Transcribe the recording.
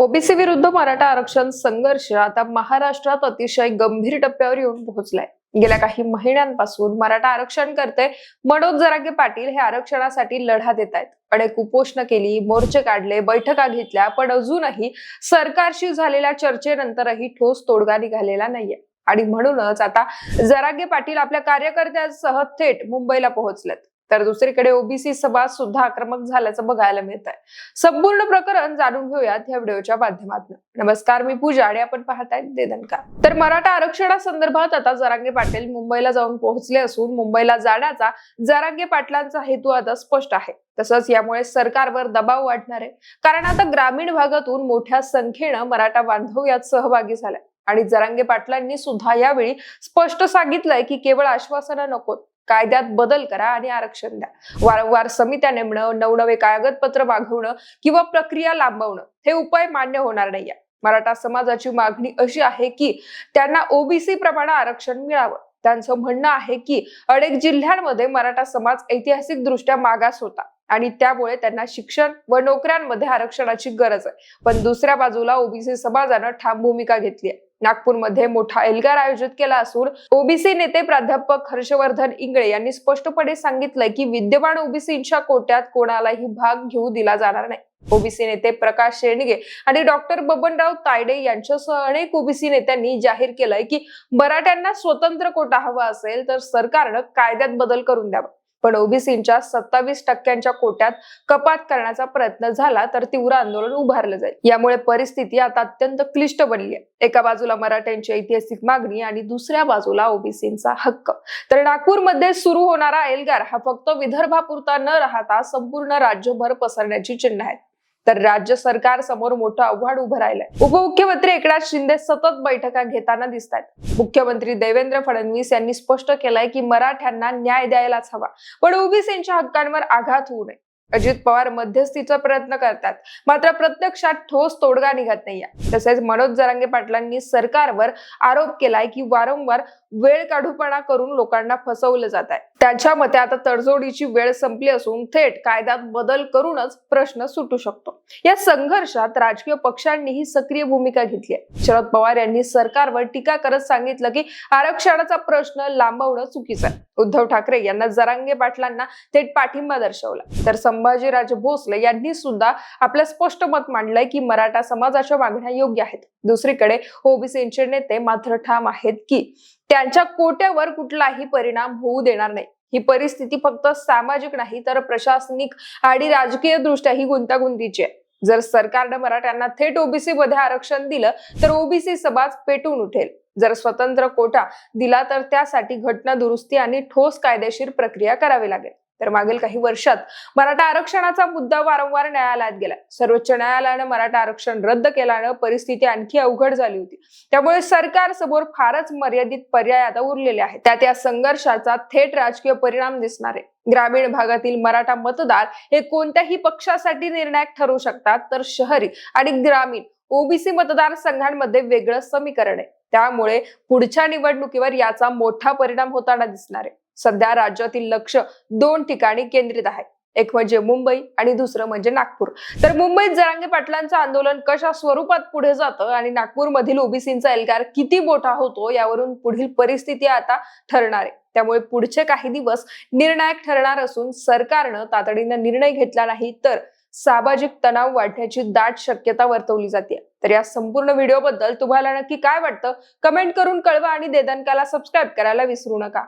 OBC विरुद्ध मराठा आरक्षण संघर्ष आता महाराष्ट्रात अतिशय गंभीर टप्प्यावर येऊन पोहोचलाय. गेल्या काही महिन्यांपासून मराठा आरक्षण करते मनोज जरागे पाटील हे आरक्षणासाठी लढा देत आहेत. अनेक उपोषण केली मोर्चे काढले बैठका घेतल्या पण अजूनही सरकारशी झालेल्या चर्चेनंतरही ठोस तोडगा निघालेला नाहीये. आणि म्हणूनच आता जरागे पाटील आपल्या कार्यकर्त्यांसह थेट मुंबईला पोहोचलेत. तर दुसरीकडे ओबीसी सभा सुद्धा आक्रमक झाल्याचं बघायला मिळत आहे संपूर्ण प्रकरण जाणून घेऊयात या व्हिडिओच्या माध्यमातून. नमस्कार मी पूजा आणि आपण पाहताय देदनकार तर मराठा आरक्षणासंदर्भात आता जरांगे पाटील मुंबईला जाऊन पोहोचले असून मुंबईला जाण्याचा जरांगे पाटलांचा हेतू आता स्पष्ट आहे. तसंच यामुळे सरकारवर दबाव वाढणार आहे. कारण आता ग्रामीण भागातून मोठ्या संख्येनं मराठा बांधव यात सहभागी झालाय आणि जरांगे पाटलांनी सुद्धा यावेळी स्पष्ट सांगितलंय की केवळ आश्वासनं नकोत कायद्यात बदल करा आणि आरक्षण द्या. वारंवार समित्या नेमणं नवनवे कागदपत्र मागवणं किंवा प्रक्रिया लांबवणं हे उपाय मान्य होणार नाहीये. मराठा समाजाची मागणी अशी आहे की त्यांना ओबीसी प्रमाणे आरक्षण मिळावं. त्यांचं म्हणणं आहे की अनेक जिल्ह्यांमध्ये मराठा समाज ऐतिहासिक दृष्ट्या मागास होता आणि त्यामुळे त्यांना शिक्षण व नोकऱ्यांमध्ये आरक्षणाची गरज आहे. पण दुसऱ्या बाजूला ओबीसी समाजानं ठाम भूमिका घेतली आहे. नागपूरमध्ये मोठा एल्गार आयोजित केला असून ओबीसी नेते प्राध्यापक हर्षवर्धन इंगळे यांनी स्पष्टपणे सांगितलंय की विद्यमान ओबीसींच्या कोट्यात कोणालाही भाग घेऊ दिला जाणार नाही. ओबीसी नेते प्रकाश शेंडगे आणि डॉक्टर बबनराव तायडे यांच्यासह अनेक ओबीसी नेत्यांनी जाहीर केलंय की मराठ्यांना स्वतंत्र कोटा हवा असेल तर सरकारनं कायद्यात बदल करून द्यावा. पण ओबीसींच्या सत्तावीस टक्क्यांच्या कोट्यात कपात करण्याचा प्रयत्न झाला तर तीव्र आंदोलन उभारलं जाईल. यामुळे परिस्थिती आता अत्यंत क्लिष्ट बनली आहे. एका बाजूला मराठ्यांची ऐतिहासिक मागणी आणि दुसऱ्या बाजूला ओबीसींचा हक्क. तर नागपूरमध्ये सुरू होणारा एल्गार हा फक्त विदर्भापुरता न राहता संपूर्ण राज्यभर पसरण्याची चिन्ह आहेत तर राज्य सरकार समोर मोठं आव्हान उभं राहिलंय. उपमुख्यमंत्री एकनाथ शिंदे सतत बैठका घेताना दिसत आहेत मुख्यमंत्री देवेंद्र फडणवीस यांनी स्पष्ट केलंय की मराठ्यांना न्याय द्यायलाच हवा. पण ओबीसींच्या हक्कांवर आघात होऊ नये. अजित पवार मध्यस्थीचा प्रयत्न करतात. मात्र प्रत्यक्षात ठोस तोडगा निघत नाहीये. तसेच मनोज जरांगे पाटलांनी सरकारवर आरोप केलाय की वारंवार वेळ काढूपणा करून लोकांना फसवलं जात आहे त्यांच्या मते आता तडजोडीची वेळ संपली असून थेट कायद्यात बदल करूनच प्रश्न सुटू शकतो. या संघर्षात राजकीय पक्षांनीही सक्रिय भूमिका घेतली आहे. शरद पवार यांनी सरकारवर टीका करत सांगितलं की आरक्षणाचा प्रश्न लांबवणं चुकीचं आहे. उद्धव ठाकरे यांना जरांगे पाटलांना थेट पाठिंबा दर्शवला. तर संभाजीराजे भोसले यांनी सुद्धा आपलं स्पष्ट मत मांडलंय की मराठा समाजाच्या मागण्या योग्य आहेत. दुसरीकडे ओबीसीचे नेते मात्र ठाम आहेत की त्यांच्या कोट्यावर कुठलाही परिणाम होऊ देणार नाही. ही परिस्थिती फक्त सामाजिक नाही तर प्रशासनिक आणि राजकीय दृष्ट्याही गुंतागुंतीची आहे. जर सरकारनं मराठ्यांना थेट ओबीसी मध्ये आरक्षण दिलं तर ओबीसी समाज पेटून उठेल. जर स्वतंत्र कोटा दिला तर त्यासाठी घटना दुरुस्ती आणि ठोस कायदेशीर प्रक्रिया करावी लागेल. तर मागील काही वर्षात मराठा आरक्षणाचा मुद्दा वारंवार न्यायालयात गेला. सर्वोच्च न्यायालयानं मराठा आरक्षण रद्द केल्यानं परिस्थिती आणखी अवघड झाली होती. त्यामुळे सरकार समोर फारच मर्यादित पर्याय आता उरलेले आहेत. त्यात या संघर्षाचा थेट राजकीय परिणाम दिसणार आहे. ग्रामीण भागातील मराठा मतदार हे कोणत्याही पक्षासाठी निर्णायक ठरू शकतात तर शहरी आणि ग्रामीण ओबीसी मतदारसंघांमध्ये वेगळं समीकरण आहे. त्यामुळे पुढच्या निवडणुकीवर याचा मोठा परिणाम होताना दिसणार आहे. सध्या राज्यातील लक्ष दोन ठिकाणी केंद्रित आहे. एक म्हणजे मुंबई आणि दुसरं म्हणजे नागपूर. तर मुंबईत जरांगे पाटलांचं आंदोलन कशा स्वरूपात पुढे जातं आणि नागपूर मधील ओबीसींचा एल्गार किती मोठा होतो यावरून पुढील परिस्थिती आता ठरणार आहे. त्यामुळे पुढचे काही दिवस निर्णायक ठरणार असून सरकारनं तातडीनं निर्णय घेतला नाही तर सामाजिक तणाव वाढण्याची दाट शक्यता वर्तवली जाते. तर या संपूर्ण व्हिडिओ बद्दल तुम्हाला नक्की काय वाटतं? कमेंट करून कळवा आणि देदनकाला सबस्क्राईब करायला विसरू नका.